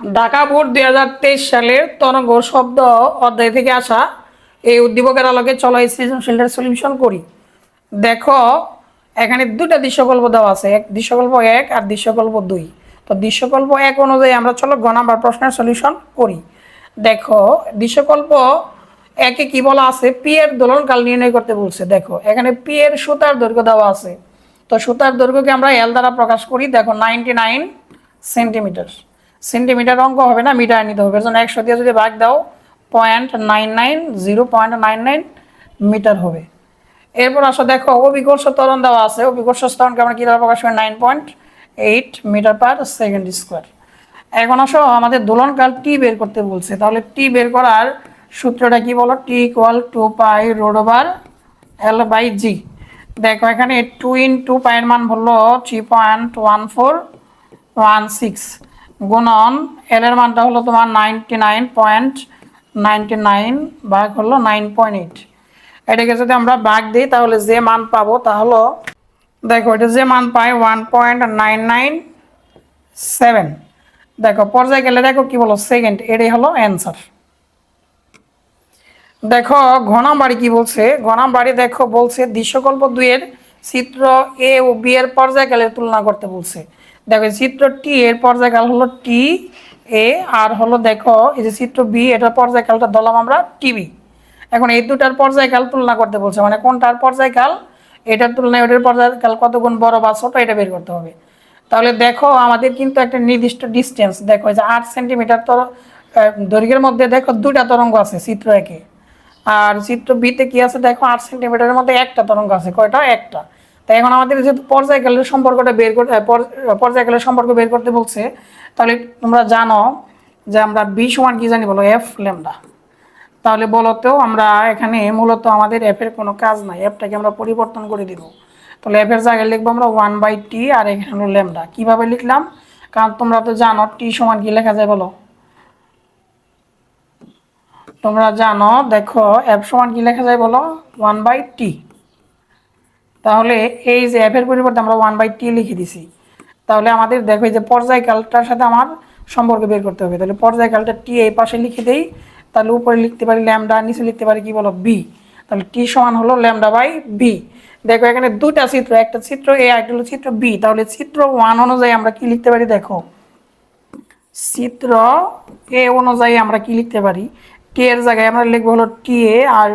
Dhaka board দুই হাজার তেইশ সালের তরঙ্গ শব্দ অধ্যায় থেকে আসা এই উদ্দীপকের আলোকে চলো এই সৃজনশীলটার সলিউশন করি। দেখো, এখানে দুটা দৃশ্যকল্প দেওয়া আছে, এক দৃশ্যকল্প এক আর দৃশ্যকল্প দুই। তো দৃশ্যকল্প এক অনুযায়ী আমরা চলো গ নাম্বার প্রশ্নের সলিউশন করি। দেখো, দৃশ্যকল্প একে কি বলা আছে? পি এর দোলনকাল নির্ণয় করতে বলছে। দেখো, এখানে পি এর সুতার দৈর্ঘ্য দেওয়া আছে। তো সুতার দৈর্ঘ্যকে আমরা এল দ্বারা প্রকাশ করি। দেখো, নাইনটি নাইন সেন্টিমিটার। সেন্টিমিটার অঙ্ক হবে না, মিটার নিতে হবে। এর জন্য একশো দিয়ে যদি ভাগ দাও point nine nine zero point nine nine metre হবে। এরপর আসো, দেখো, অভিকর্ষ ত্বরণ দেওয়া আছে। অভিকর্ষ ত্বরণকে আমরা কী দ্বারা প্রকাশ করি? Nine point eight metre per second square এখন আসো, আমাদের দোলনকাল টি বের করতে বলছে। তাহলে টি বের করার সূত্রটা কি বলো? T equal to pi root over L by G দেখো, এখানে টু ইন টু পায়ের মান হলো three point one four one six গুণন এল এর মানটা হলো তোমার ninety nine point ninety nine ভাগ হলো নাইন পয়েন্ট এইট এটাকে যদি আমরা ভাগ দিই, তাহলে যে মান পাবো তা হলো, দেখো, এটা যে মান পাই one point nine nine seven দেখো, পর্যায়ে গেলে দেখো কি বলো সেকেন্ড এটাই হলো অ্যান্সার দেখো ঘনাম বাড়ি কি বলছে? ঘনাম বাড়ি দেখো বলছে, দৃশ্যকল্প দুইয়ের চিত্র এ ও বি এর পর্যায়কালের তুলনা করতে বলছে। দেখো চিত্র টি এর পর্যায়কাল হলো টি এ আর হলো দেখো, এই যে চিত্র বি এটার পর্যায়কালটা ধরলাম আমরা টিবি এখন এই দুটার পর্যায়কাল তুলনা করতে বলছে মানে কোনটার পর্যায়কাল? এটার তুলনায় ওটার পর্যায়কাল কত গুণ বড় বা ছোট, এটা বের করতে হবে। তাহলে দেখো, আমাদের কিন্তু একটা নির্দিষ্ট ডিস্টেন্স দেখো যে আট সেন্টিমিটার তর দৈর্ঘ্যের মধ্যে দেখো দুটা তরঙ্গ আছে চিত্র একে। আর চিত্র বিতে কি আছে? দেখো, আট সেন্টিমিটারের মধ্যে একটা তরঙ্গ আছে, কয়টা? একটা। তাই এখন আমাদের যেহেতু পর্যায়কালের সম্পর্কটা বের করতে পর্যায়কালের সম্পর্ক বের করতে বলছে, তাহলে তোমরা জানো যে আমরা বি সমান কি জানি বলো? F lambda. তাহলে বলতো আমরা এখানে মূলত আমাদের অ্যাপের কোনো কাজ নাই অ্যাপটাকে আমরা পরিবর্তন করে দিব। তাহলে অ্যাপের জায়গায় লিখব আমরা ওয়ান বাই টি আর এখানে হলো ল্যামডা। কীভাবে লিখলাম? কারণ তোমরা তো জানো টি সমান কি লেখা যায় বলো? তোমরা জানো, দেখো অ্যাপ সমান কি লেখা যায় বলো? ওয়ান বাই টি তাহলে এই যে অ্যাপের পরিবর্তে আমরা ওয়ান বাই টি লিখে দিছি। তাহলে আমাদের দেখো যে পর্যায়কালটার সাথে আমার সম্পর্ক বের করতে হবে। তাহলে পর্যায়কালটা টি এই পাশে লিখে দেই। তাহলে উপরে লিখতে পারি ল্যামডা নিচে লিখতে পারি কি বলো বি তাহলে টি সমান হলো ল্যামডা বাই বি দেখো এখানে দুটা চিত্র, একটা চিত্র এ একটা হলো চিত্র বি তাহলে চিত্র ওয়ান অনুযায়ী আমরা কি লিখতে পারি দেখো? চিত্র এ অনুযায়ী আমরা কি লিখতে পারি? টি এর জায়গায় আমরা লিখব হলো টি এ আর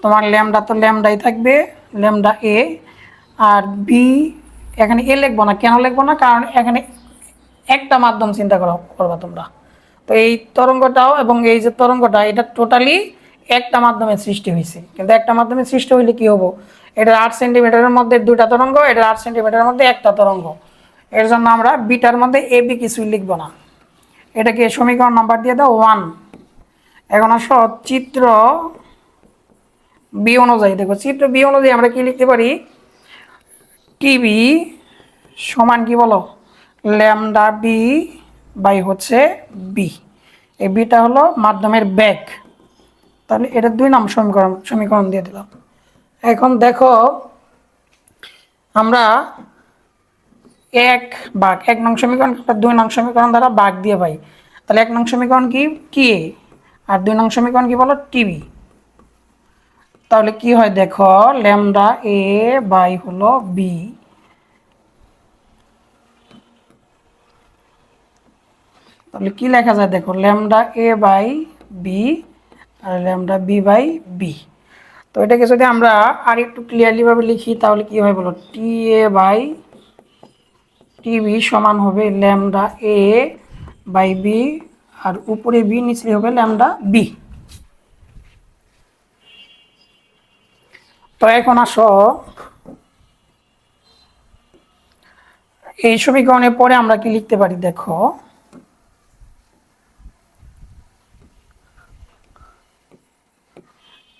তোমার ল্যামডা তো ল্যামডাই থাকবে। ল্যামডা এ আর বি এখানে এ লিখব না, কেন লিখব না? কারণ এখানে একটা মাধ্যম চিন্তা করা, করবা তোমরা। তো এই তরঙ্গটাও এবং এই যে তরঙ্গটা, এটা টোটালি একটা মাধ্যমে সৃষ্টি হয়েছে কিন্তু একটা মাধ্যমে সৃষ্টি হইলে কি হব? এটা আট সেন্টিমিটারের মধ্যে দুটা তরঙ্গ এটা আট সেন্টিমিটারের মধ্যে একটা তরঙ্গ। এর জন্য আমরা বিটার মধ্যে এ বি কিছুই লিখব না। এটাকে সমীকরণ নাম্বার দিয়ে দাও ওয়ান এখন আসো, চিত্র বি অনুযায়ী। দেখো, চিত্র বি অনুযায়ী আমরা কি লিখতে পারি? টিভি সমান কি বলো? ল্যামডা বি বাই হচ্ছে বি এই বিটা হলো মাধ্যমের ব্যাগ তাহলে এটা দুই নাম সমীকরণ সমীকরণ দিয়ে দিলাম। এখন দেখো, আমরা এক বাঘ, এক নং সমীকরণ দুই নং সমীকরণ দ্বারা বাঘ দিয়ে পাই। তাহলে এক নং সমীকরণ কি? এ আর দুই নং সমীকরণ কি বলো? টিভি। তাহলে কি হয় দেখো, ল্যামডা এ বাই হলো বি। তাহলে কি লেখা যায় দেখো, ল্যামডা এ বাই বি আর ল্যামডা বি বাই বি। তো এটাকে যদি আমরা আর একটু ক্লিয়ারলিভাবে লিখি, তাহলে কি হয় বলো, টি এ বাই টিভি সমান হবে ল্যামডা এ বাই বি আর উপরে বি নিচে হবে ল্যামডা বি। তো এখন আসো। এই সমীকরণের পরে আমরা কি লিখতে পারি দেখো?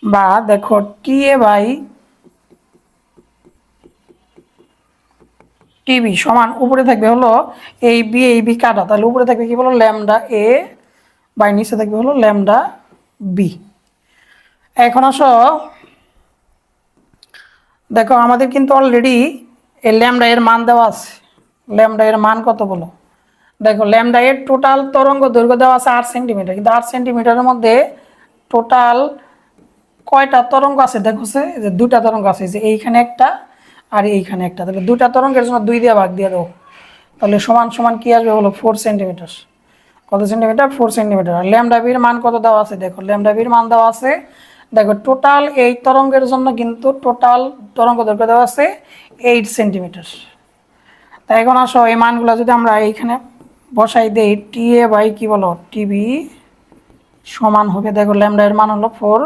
বা দেখো টি এ বাই টিভি সমান উপরে থাকবে হলো এই বি এই বি কাটা। তাহলে উপরে থাকবে কি বলো? ল্যামডা এ বাই নিচে থাকবে হলো ল্যামডা বি এখন আসো। দেখো, আমাদের কিন্তু অলরেডি এই ল্যামডা এর মান দেওয়া আছে। ল্যামডা এর মান কত বলো? দেখো ল্যামডা এর টোটাল তরঙ্গ দৈর্ঘ্য দেওয়া আছে আট সেন্টিমিটার কিন্তু আট সেন্টিমিটারের মধ্যে টোটাল কয়টা তরঙ্গ আছে দেখো যে দুটা তরঙ্গ আছে যে এইখানে একটা আর এইখানে একটা। তাহলে দুটা তরঙ্গের জন্য দুই দিয়ে ভাগ দিয়ে দেবো তাহলে সমান সমান কি আসবে বলো? ফোর সেন্টিমিটার কত সেন্টিমিটার ফোর সেন্টিমিটার আর ল্যামডা বির মান কত দেওয়া আছে? দেখো ল্যামডা বির মান দেওয়া আছে দেখো টোটাল এই তরঙ্গের জন্য কিন্তু টোটাল তরঙ্গ দৈর্ঘ্য দেওয়া আছে এইট সেন্টিমিটার তাই এখন আসো, এই মানগুলো যদি আমরা এইখানে বসাই দেই টি এ বাই কি বলো? টিভি সমান হবে, দেখো ল্যামডা এর মান হলো ফোর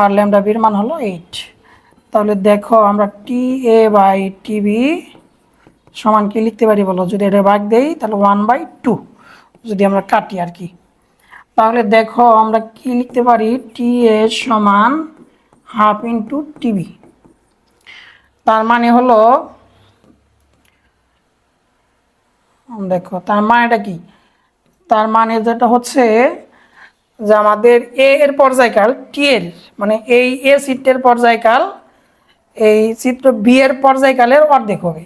আর ল্যামডা বির মান হলো এইট তাহলে দেখো, আমরা টি এ বাই টিভি সমান কি লিখতে পারি বলো? যদি এটা ভাগ দেই, তাহলে ওয়ান বাই টু যদি আমরা কাটি আর কি। তাহলে দেখো আমরা কি লিখতে পারি? টি এ সমান হাফ ইন্টু টিভি তার মানে হলো, দেখো, তার মানেটা কি? তার মানে যেটা হচ্ছে যে আমাদের এ এর পর্যায়কাল টি এর মানে এই এ চিত্রের পর্যায়কাল, এই চিত্র বি এর পর্যায়কালের অর্ধেক হবে।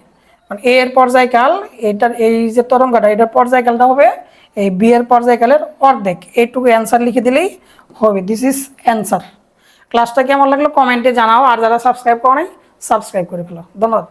মানে এ এর পর্যায়কাল, এটার এই যে তরঙ্গটা, এটার পর্যায়কালটা হবে এই বি এর পর্যায়কালের অর্ধেক। এইটুকু অ্যান্সার লিখে দিলেই হবে। দিস ইজ অ্যান্সার ক্লাসটা কেমন লাগল? কমেন্টে জানাও। আর যারা সাবস্ক্রাইব করো নাই সাবস্ক্রাইব করে ফেলো। ধন্যবাদ।